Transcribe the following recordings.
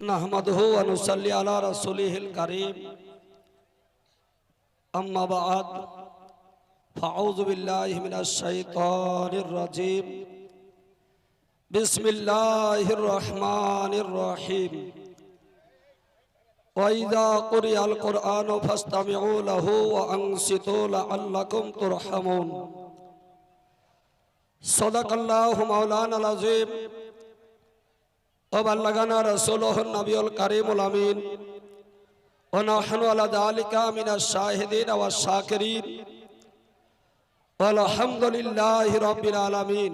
নাহমাদহু আনুসাল্লি আলা রাসূলিহিল কারীম। আম্মা বাদ। ফাউযু বিল্লাহি মিনাশ শাইতানির রাজীম। বিসমিল্লাহির রহমানির রহিম। ওয়াইদা কুরিআল কুরআনু ফাসতামিউ লাহু وبلغنا رسوله النبي الكريم الأمين ونحن على ذلك من الشاهدين والشاكرين والحمد لله رب العالمين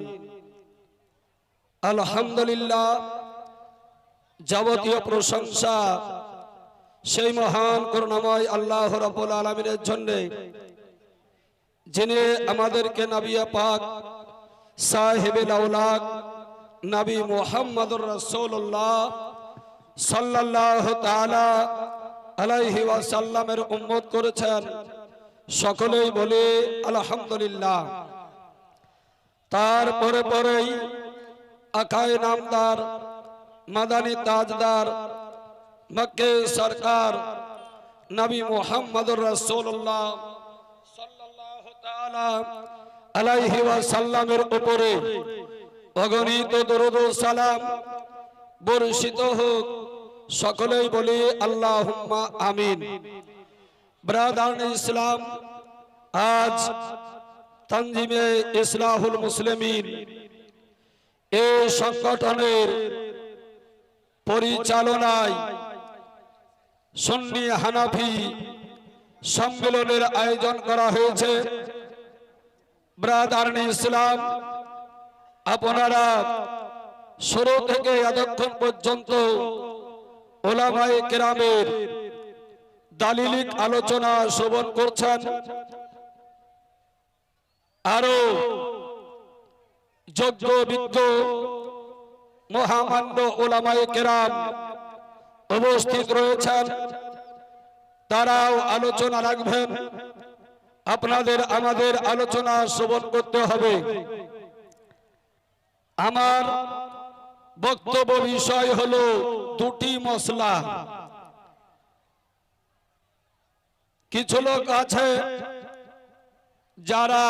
আলহামদুলিল্লাহ যাবতীয় প্রশংসা সেই মহান করুণাময় আল্লাহ রব্বুল আলমিনের জন্য যিনি আমাদেরকে নবিয়া পাক সাহেবেল আউলাক নবী মোহাম্মদুর রসুল্লাহ সাল্লাহ তালা আলাইহি ওয়াসাল্লামের উম্মত করেছেন। সকলেই বলে, আলহামদুলিল্লাহ। তারপরে পরেই আকায় নামদার, মাদানী তাজদার মক্কে সরকার, নবী মোহাম্মদুর রসুল্লাহ সাল্লাল্লাহু তাআলা আলাইহি ওয়াসাল্লামের উপরে অগণিত দরুদ সালাম বর্ষিত হোক। সকলেই বলি আল্লাহুম্মা আমিন। ব্রাদার ইসলাম, আজ তঞ্জিমে ইসলাহুল মুসলিমিন এই সংগঠনের পরিচালনায় সুন্নি হানাফি সম্মেলনের আয়োজন করা হয়েছে। ব্রাদার ইসলাম আপনারা শুরু থেকে এতক্ষণ পর্যন্ত ওলামায়ে কেরামের দালিলিক আলোচনা শ্রবণ করছেন। আরও যোগ্য, বিজ্ঞ, মহামান্য ওলামায়ে কেরাম উপস্থিত রয়েছেন। তারাও আলোচনা রাখবেন। আপনাদের আমাদের আলোচনা শ্রবণ করতে হবে। আমার বক্তব্য বিষয় হলো দুটি মশলা। কিছু লোক আছে যারা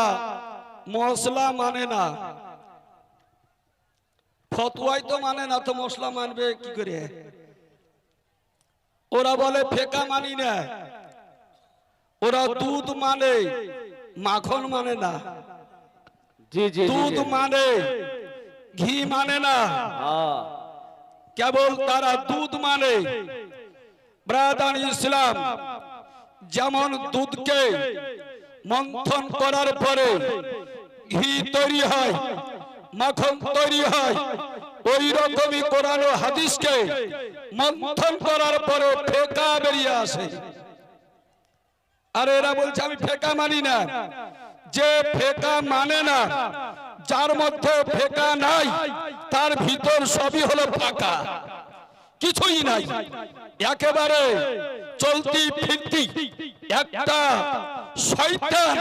মশলা মানে না। ফতুয়াই তো মানে না তো মশলা মানবে কি করে? ওরা বলে ফেকা মানি না। ওরা দুধ মানে মাখন মানে না। জি জি জি, দুধ মানে ঘি মানে না। কেবল তারা দুধ মানে। ব্রাদান ইসলাম, যেমন দুধকে মন্থন করার পরে ঘি তৈরি হয়, মাখন তৈরি হয়, ওই রকমই কোরআন হাদিসকে মন্থন করার পরে ফেকা বেরিয়ে আসে। আর এরা বলছে, আমি ফেকা মানি না। যে ফেকা মানে না, যার মধ্যে ফেকা নাই, তার ভিতর সবই হলো ফাঁকা। কিছুই নাই। একেবারে চলতি ফিরতি। একটা শয়তান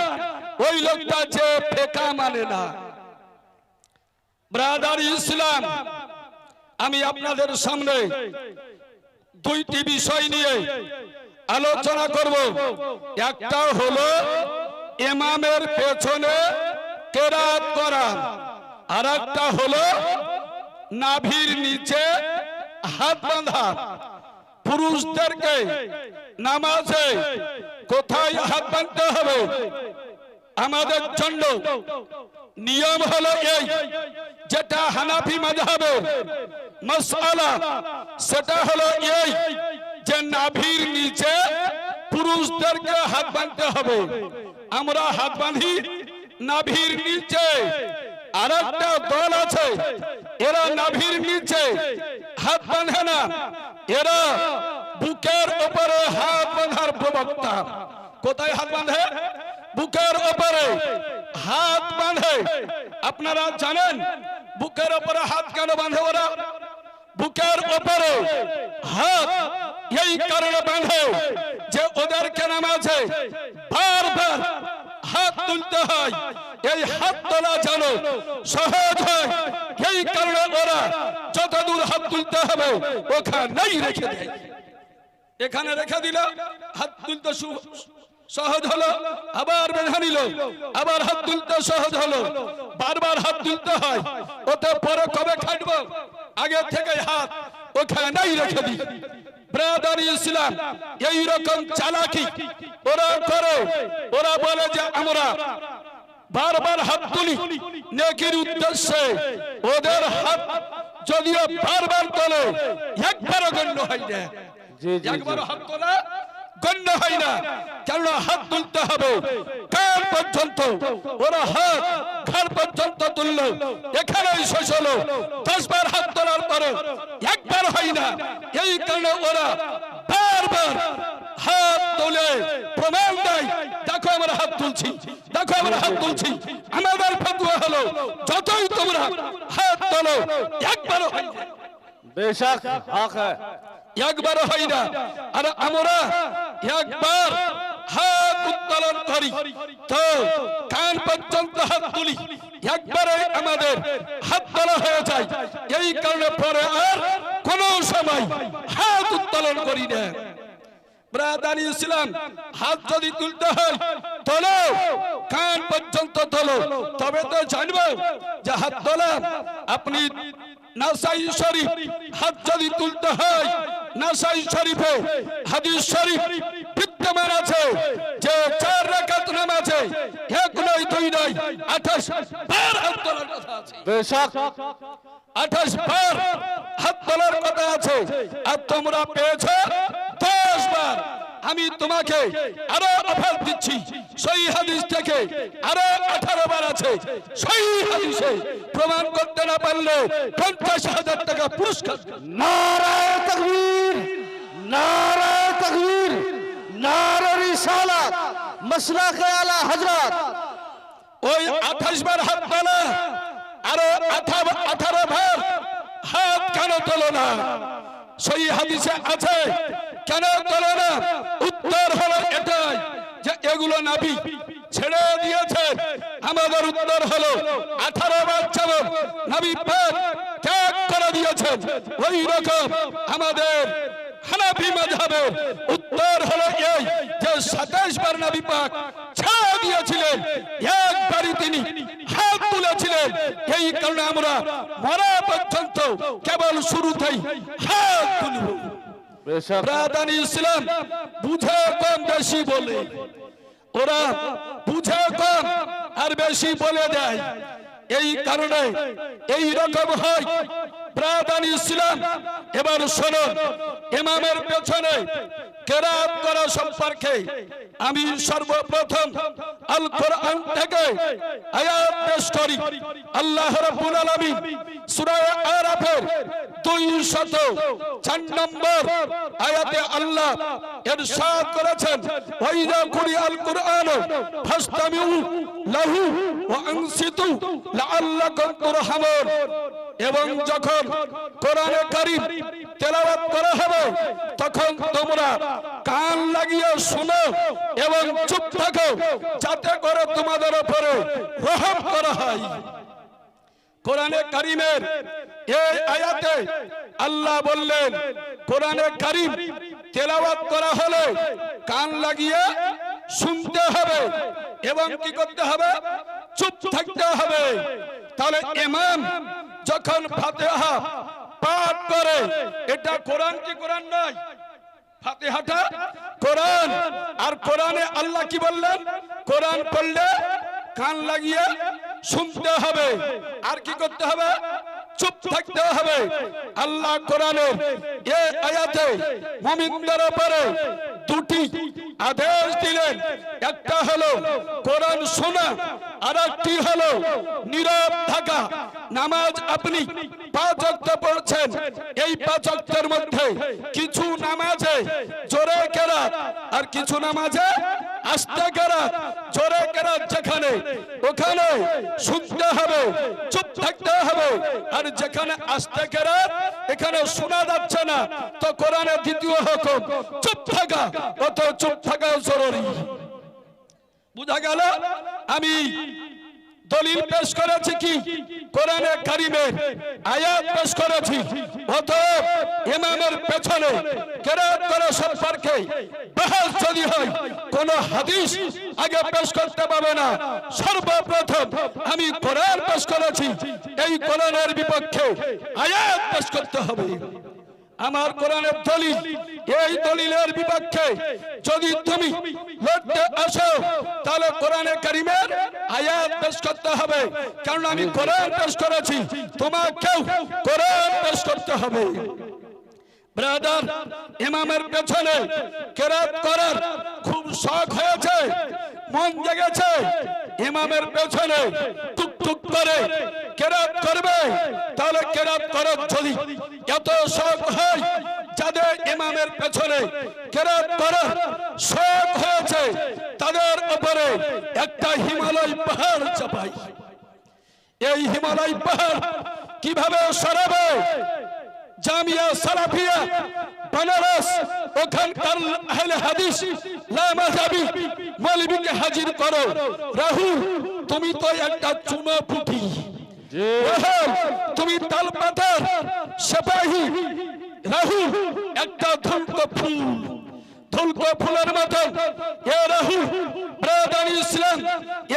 ওই লোকটা যে ফেকা মানে না। ব্রাদার ইসলাম, আমি আপনাদের সামনে দুইটি বিষয় নিয়ে আলোচনা করব। একটা হলো ইমামের পেছনে কেরাত করা আর একটা হলো নাভির নিচে হাত বাঁধা। পুরুষদেরকে নামাজে কোথায় হাত বাঁধতে হবে? আমাদের জন্য। নিয়ম হলো এই, যেটা হানাফি মাযহাবে মাসআলা, সেটা হলো এই, যে নাভির নিচে পুরুষদেরকে হাত বাঁধতে হবে। আমরা হাত বাঁধি নাভির নিচে। আর একটা দল আছে, এরা নাভির নিচে। হাত বাঁধে না, এরা বুকের উপরে হাত বাঁধার প্রবক্তা। কোথায় হাত বাঁধে? বুকের উপরে হাত বাঁধে। আপনারা জানেন বুকের উপরে হাত কেন বাঁধে ওরা? বুকের উপরে হাত এই কারণে বাঁধে যে ওদেরকে নামাজে বারবার হাত তুলতে হয়। এই হাত তোলা যেন সহজ হয়। এই কারণে ওরা যতদূর হাত তুলতে হবে, ওখানেই রেখে দেয়। এখানে রেখে দিল, হাত তুলতে সহজ হলো, আবার বেঁধে নিল, আবার হাত তুলতে সহজ হলো। বারবার হাত তুলতে হয়, ওতে পরে কবে খাটবো? আগে থেকে হাত ওখানেই রেখে দিই ব্রাদার ইসলাম এই রকম চালাকি। ওরা করে ওরা বলে যে আমরা বারবার হাত তুলি। নেকির উদ্দেশ্যে ওদের হাত যদিও বারবার তোলে একবারও গণ্য হয় না। জি জি একবার হাত তোলা গণ্য হয় না। কেননা হাত তুলতে হবে। কার পর্যন্ত। ওরা হাত ঘর পর্যন্ত তুলল। এখানেই শেষ হলো। দশবার হাত তোলার পরে একবার হয় না। এই কারণে ওরা বারবার হাত তোলে প্রমাণ দেয়, দেখো আমরা হাত তুলছি। দেখো আমরা হাত তুলছি। আমাদের ফতুয়া হলো, যতই তোমরা হাত তোলো, একবারও হয় না। বেশক, হক একবার হয় না। আর আমরা একবার হাত উত্তোলন করি। তো কান পর্যন্ত হাত তুলি। একবারে আমাদের হাত তোলা হয়ে যায়। এই কারণে পরে আর কোন সময় হাত উত্তোলন করি না। ব্রাদার ইসলাম, হাত যদি তুলতে হয়, তোলো। কান পর্যন্ত তোলো। তবে তো জানব যে হাত তোলা। আপনি নাসাই শরীফ, হাত যদি তুলতে হয় নাসাই শরীফে হাদিস শরীফ বিদ্যমান আছে। যে চার রাকাত নামাজে এক নয় দুই নয় আঠাশ বার হাত তোলার কথা আছে। বেশক। আঠাশ বার হাত তোলার কথা আছে। আর তোমরা পেয়েছ দশ বার। আমি তোমাকে আরও অফার দিচ্ছি। সই হাদিস থেকে আরও আঠারো বার আছে। সেই হাদিসে প্রমাণ করতে না পারলে পঞ্চাশ হাজার টাকা পুরস্কার। নারায় তকবীর নারায় তকবীর নারী সালা মশলা আলা হজরত ওই আঠাশ বার হাত তোলা আরও আঠারো বার হাত কেন তোলো না? সই হাদিসে আছে কেন করে না? উত্তর হলো এটাই যে এগুলো নাবি ছেড়ে দিয়েছে। আমাদের উত্তর হলো আঠারো বাচ্চা নাবি ত্যাগ করে দিয়েছে। ওই রকম আমাদের উত্তর হলো এই যে সাতাশ বার নাবি পাক ছেড়ে দিয়েছিলেন। একবারই তিনি হাত তুলেছিলেন। এই কারণে আমরা মরা পর্যন্ত কেবল শুরুতেই হাত ব্রাদান ইসলাম, বুঝে কম বেশি বলে। ওরা বুঝে কম আর বেশি বলে দেয়। এই কারণে এই রকম হয় ব্রাদান ইসলাম এবার শোনো, ইমামের পেছনে কেরাত করা সম্পর্কে আমি সর্বপ্রথম আল কোরআন থেকে আয়াত পেশ করি। আল্লাহ রাব্বুল আলামিন সূরা আরাফের 204 নম্বর আয়াতে আল্লাহ ইরশাদ করেছেন, ওয়াইদা কুরিআল কুরআন ফাসতামিউ লাহু ওয়া আনসিতু লাআল্লাকুম তুরহামুন। এবং যখন কোরআনে কারীম তেলাওয়াত করা হবে, তখন তোমরা কান লাগিয়ে এবং চুপ থাকো, যাতে করে তোমাদের উপরে রহম করা হয়। কোরআনে কারিমের এই আয়াতে আল্লাহ বললেন, কোরআনে কারিম তেলাওয়াত করা হলে কান লাগিয়ে শুনতে হবে এবং কি করতে হবে? চুপ থাকতে হবে। তাহলে ইমাম যখন ফাতিহা পাঠ করে, এটা কোরআন কি কোরআন নয়? ফাতিহাটা কোরআন। আর কোরআনে আল্লাহ কি বললেন? কোরআন পড়লে কান লাগিয়ে শুনতে হবে। আর কি করতে হবে? চুপ থাকতে হবে। আল্লাহ কোরআনে এ আয়াতে মুমিনদের উপরে দুটি আদেশ দিলেন, একটা হলো কোরআন শোনা আর একটি হলো নীরব থাকা। নামাজ আপনি পাঁচ ওয়াক্ত পড়ছেন, এই পাঁচ ওয়াক্তের মধ্যে কিছু নামাজে জোরে কেরাত, আর কিছু নামাজে আস্তে কেরাত, জোরে কেরাত যেখানে, ওখানে শুনতে হবে, চুপ থাকতে হবে, আর যেখানে আস্তে কেরাত, এখানে শোনা যাচ্ছে না, তো কোরআনের দ্বিতীয় হুকুম চুপ থাকা, অত চুপ থাকা জরুরি। বুঝা গেল? আমি দলিল পেশ করেছি কি? কোরআনে কারিমের আয়াত পেশ করেছি। অতএব ইমামের পেছনে কেরাত করা সম্পর্কে বহাস যদি হয়, কোন হাদিস আগে পেশ করতে পারবে না। সর্বপ্রথম আমি কোরআন পেশ করেছি। এই কোরআনের বিপক্ষে আয়াত পেশ করতে হবে। আমার কোরআনের দলিল এই দলিলের বিপক্ষে যদি তুমি লড়তে আসো, তাহলে কোরআনে কারিমের আয়াত পেশ করতে হবে। কারণ আমি কোরআন পেশ করেছি, তোমাকেও কোরআন পেশ করতে হবে। ব্রাদার, ইমামের পেছনে কেরাত করার খুব শখ হয়েছে, মন জেগেছে। ইমামের পেছনে টুক টুক করে কেরাত করবে, তাহলে কেরাত করার যদি এত শখ হয় যাদের ইমামের পেছনে কেরাত শখ হয়েছে তাদের উপরে একটা হিমালয় পাহাড় চাপাই। এই হিমালয় পাহাড় কীভাবে সরাবে? জামিয়া সালাফিয়া বেনারস ওখানকার আহলে হাদিস লামাজাবি মৌলবীকে হাজির করো। রাহুল তুমি তো একটা চুনো পুঁটি তুমি তাল পাতার সেপাহী। রাহুল একটা ধুলক ফুল। ধুলক ফুলের মতন এ রাহুল ব্রাদার ইসলাম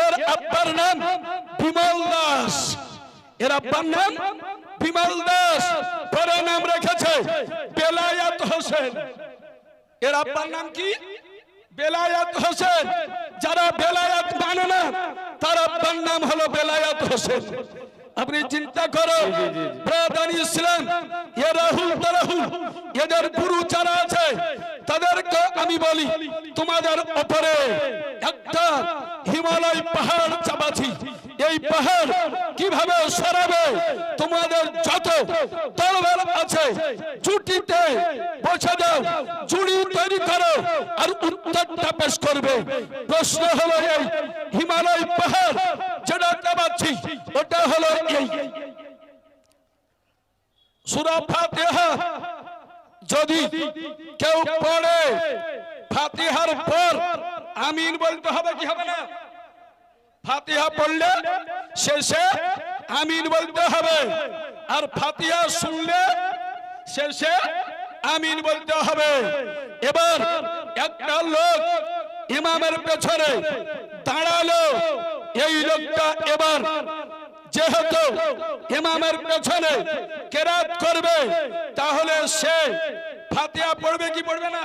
এর আব্বার নাম বিমল দাস। এর আব্বার নাম বিমল দাস। পরে নাম রেখেছে বেলায়াত হোসেন। এর আব্বার নাম কি? বেলায়াত হোসেন। যারা বেলায়াত মানে না, তার আব্বার নাম হলো বেলায়াত হোসেন। আপনি চিন্তা করো। ব্রাদার ইসলাম এ রাহুল রাহুল এদের গুরু যারা আছে তাদেরকে আমি বলি তোমাদের উপরে একটা হিমালয় পাহাড় চাপাছি এই পাহাড় কীভাবে সরাবে? তোমাদের যত তরবার আছে, জুটিতে বসে দাও, জুড়ি তৈরি করো আর উত্তরটা পেশ করবে। প্রশ্ন হলো এই হিমালয় পাহাড় যেটা চাপাচ্ছি ওটা হলো এই। সুরা ফাতিহা, যদি কেউ পড়ে, ফাতিহার পর আমিন বলতে হবে কি হবে না? ফাতিহা পড়লে শেষে আমিন বলতে হবে। আর ফাতিহা শুনলে শেষে আমিন বলতে হবে। এবার একটা লোক ইমামের পেছনে দাঁড়াল। এই লোকটা এবার যেহেতু ইমামের পেছনে কেরাত করবে, তাহলে সে ফাতিহা পড়বে কি পড়বে না?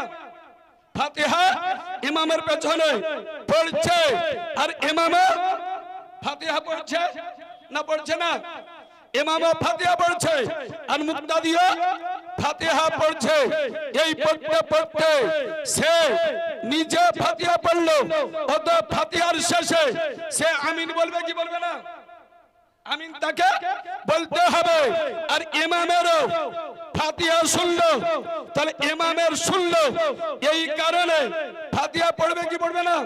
ফাতিহা ইমামের পেছনে পড়ছে। আর ইমামে ফাতিহা পড়ছে না পড়ছে না? ইমামে ফাতিহা পড়ছে। আর মুক্তাদিও ফাতিহা পড়ছে। এই পড়তে পড়তে সে নিজে ফাতিহা পড়ল। অত ফাতিহার শেষে সে আমিন বলবে কি বলবে না? আমিন তাকে বলতে হবে, আর ইমামেরও ফাতিহা শুনলো, তাহলে ইমামের শুনলো। এই কারণে ফাতিহা পড়বে কি পড়বে না?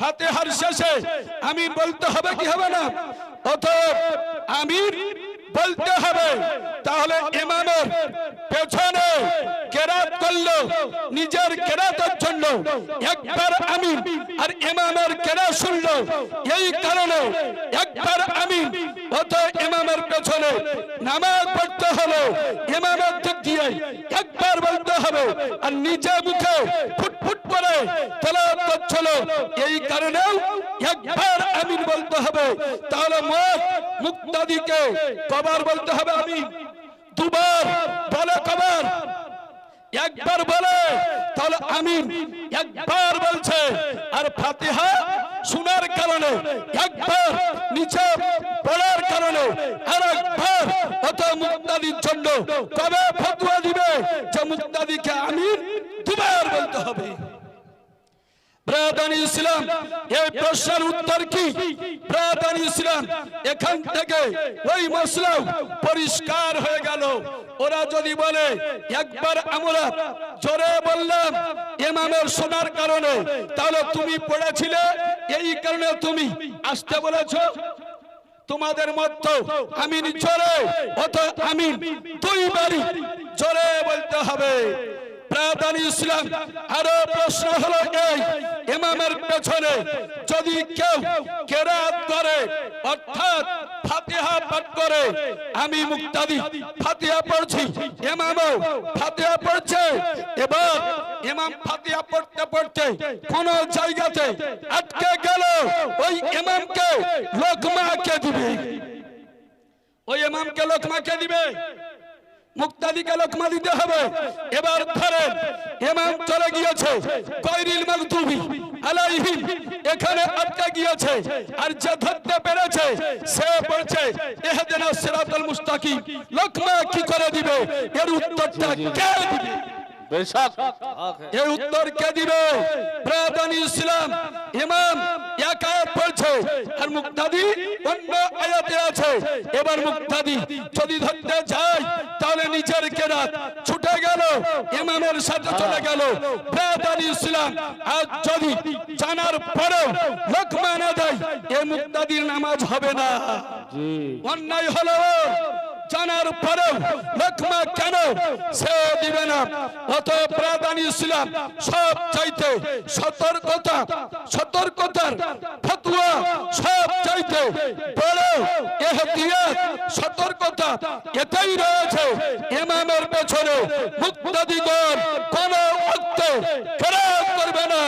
ফাতিহার শেষে আমি বলতে হবে কি হবে না? অতএব আমিন বলতে হবে, তাহলে ইমামের পেছনে করল নিজের কেরাতের জন্য। একবার আমিন আর ইমামের কেরাত শুনলো, এই কারণে একবার আমিন। অত ইমামের পেছনে নামাজ পড়তে হলো, ইমামের দিক দিয়ে একবার বলতে হবে, আর নিজে মুখে ফুটফুট করে তেলাওয়াত করছিল, এই কারণেও একবার আমিন বলতে হবে। তাহলে মোট মুক্তাদিকে কবার বলতে হবে আমিন? দুবার, বলে কবার? একবার বলে, তাহলে আমিন। একবার বলছে, আর ফাতিহা শোনার কারণে, একবার নিচে পড়ার কারণে, আর একবার অত মুক্তাদির জন্য কবে ফতুয়া দিবে যে মুক্তাদিকে আমি দুবার বলতে হবে। প্রশ্নের উত্তর কি? এখান থেকে ওই পরিষ্কার হয়ে গেল। ওরা যদি বলে, একবার আমরা জোরে বললাম ইমামের শোনার কারণে, তাহলে তুমি পড়েছিলে? এই কারণে তুমি আসতে বলেছ? তোমাদের মতো আমিন জোরে অত আমিন দুইবারই জোরে বলতে হবে। ব্রাদান ইসলাম, আরও প্রশ্ন হলো এই ইমামের পেছনে যদি কেউ কেরাত করে, অর্থাৎ ফাতিহা পাঠ করে, আমি মুক্তাদি, ফাতিহা পড়ছি, ইমামও ফাতিহা পড়ছে, এবার ইমাম ফাতিহা পড়তে পড়তে কোন জায়গাতে আটকে গেল, ওই ইমামকে লোকমা কে দিবে? ওই ইমামকে লোকমা কে দিবে? মুক্তাদিকে লোকমা দিতে হবে। এবার ধরেন এমন চলে গিয়েছে কয়রিল মাগদুবি আলাইহিম এখানে আটকে গিয়েছে। আর যে ধরতে পেরেছে সে পড়ছে ইহদিনাস সিরাতাল মুস্তাকি লোকমা কি করে দিবে? এর উত্তরটা কে দিবে? এই উত্তর কে দিবে? প্রাদান ইসলাম। ইমাম একা আর মুক্তাদি অন্য আয়াতে আছে। এবার মুক্তাদি যদি ধরতে যায় তাহলে নিজের কেরাত ছুটে গেল ইমামের সাথে চলে গেল। ইসলাম আর যদি জানার পরেও লোকমা না দেয় এ মুক্তাদির নামাজ হবে না। অন্যায় হলো জানার পরেও লোকমা কেন সে দিবে না? অত প্রাদান ইসলাম সব চাইতে সতর্কতা সতর্কতার ফতোয়া সতর্কতা এটাই রয়েছে ইমামের পেছনে। কোন করবে না।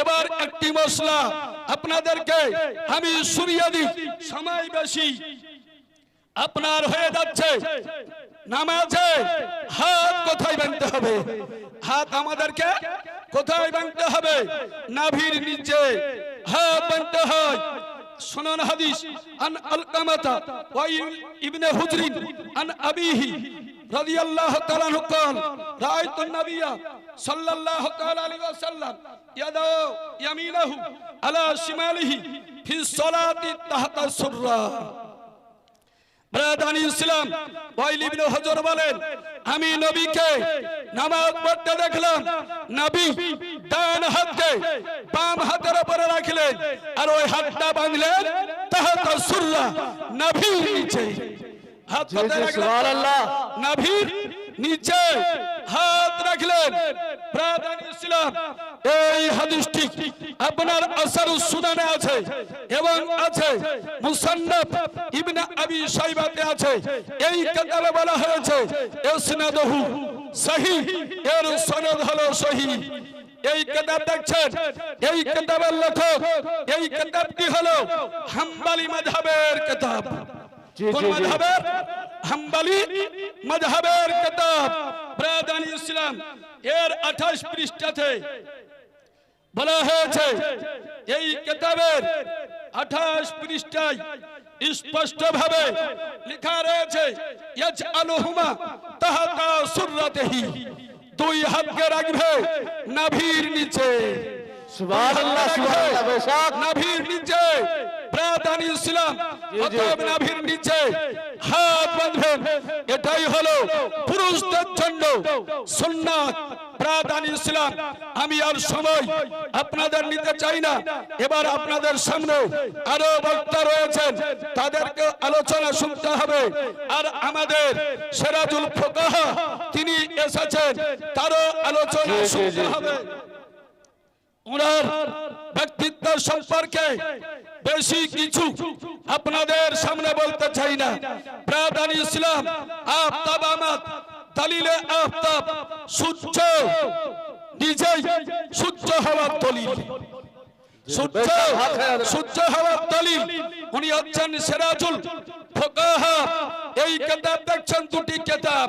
এবার একটি মশলা আপনাদেরকে আমি সুরিয়া দিই। সময় বেশি। আপনার হয়ে যাচ্ছে নামাজে হাত কোথায় বাঁধতে হবে? হাত আমাদেরকে কোথায় বাঁধতে হবে নাভির নিচে হাত বাঁধতে হয় শুনুন হাদিস আন আলকামাতা ওয়াইল ইবনে হুজরিন আন আবিহি রাদিয়াল্লাহু তাআলা আনহু قال রাআইতু النبي صلى الله تعالى عليه وسلم يدعو يمينه على شماله في الصلاة تحت السرة ব্রাদান ইসলাম হজর বলেন আমি নবীকে নামাজ পড়তে দেখলাম নবী ডান হাতকে বাম হাতের উপরে রাখলেন আর ওই হাতটা বাঁধলেন তাহাতা সুররা নবীর নিচে হাত রাখলেন? সুবহানাল্লাহ। নিচে হাত রাখলেন। প্রাদান ইসলাম, এই হাদিসটি আপনার আসার সুদানে আছে এবং আছে। মুসান্নাফ ইবনে আবি শাইবাতে আছে। এই কিতাবে বলা হয়েছে ইসনাদহু সহিহ এর সনদ হলো সহিহ এই কিতাব দেখছেন? এই কিতাবের লেখক, এই কিতাবটি হলো হাম্বলি মাযহাবের কিতাব। কোন। মাযহাবের হাম্বলি মাযহাবের কিতাব ব্রাদান ইসলাম এর 28 পৃষ্ঠাতে বলা হয়েছে এই কিতাবের 28 পৃষ্ঠায় স্পষ্ট ভাবে লেখা রয়েছে ইয়াজআলুহুমা তাহাতা সুররাতিহি দুই হাতকে রাখবে নাভির নিচে এটাই হলো পুরুষদের জন্য আমি আর সময় আপনাদের নিতে চাই না। এবার আপনাদের সামনে আরও বক্তা রয়েছেন তাদেরকে আলোচনা শুনতে হবে। আর আমাদের সেরাজুল ফোকাহা তিনি এসেছেন তারও আলোচনা শুনতে হবে। ওনার ব্যক্তিত্ব সম্পর্কে বেশি কিছু আপনাদের সামনে বলতে চাই না। প্রাদান ইসলাম, আফতাব আমাদ দলিলে আফতাব সূর্য নিজেই সূর্য হওয়ার দলিল। সূর্য সূর্য হওয়ার দলিল, উনি হচ্ছেন সিরাজুল এই কিতাব দেখছেন দুটি কিতাব।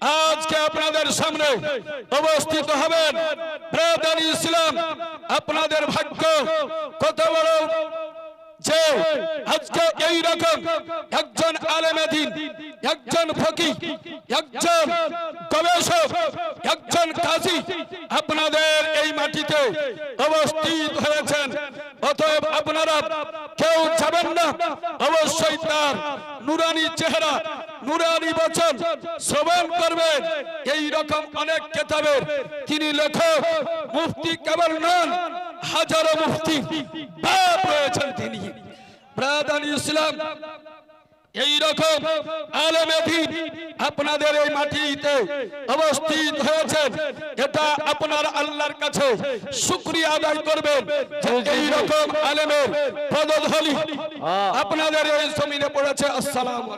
আজকে আপনাদের সামনে অবস্থিত হবেন প্রাদান ইসলাম। আপনাদের ভাগ্য কত বড়? যে আজকে এই রকম একজন আলেমেদিন একজন ফকি একজন গবেষক একজন কাজী আপনাদের এই মাটিতে অবস্থিত হয়েছেন। অতএব আপনারা কেউ যাবেন না। অবশ্যই তার নুরানি চেহারা, নুরানি বচন, শ্রবণ করবেন এই রকম অনেক কেতাবের তিনি লেখক, মুফতি কেবল নন, হাজারো মুফতি। বাপ রয়েছেন তিনি। ব্রাদান ইসলাম এই রকম আলেমেদিন আপনাদের এই মাটিতে অবস্থিত হয়েছেন। এটা আপনার আল্লাহর কাছে শুকরিয়া আদায় করবেন যে এই রকম আলেমের পদধলি আপনাদের এই জমিনে পড়েছে। আসসালামু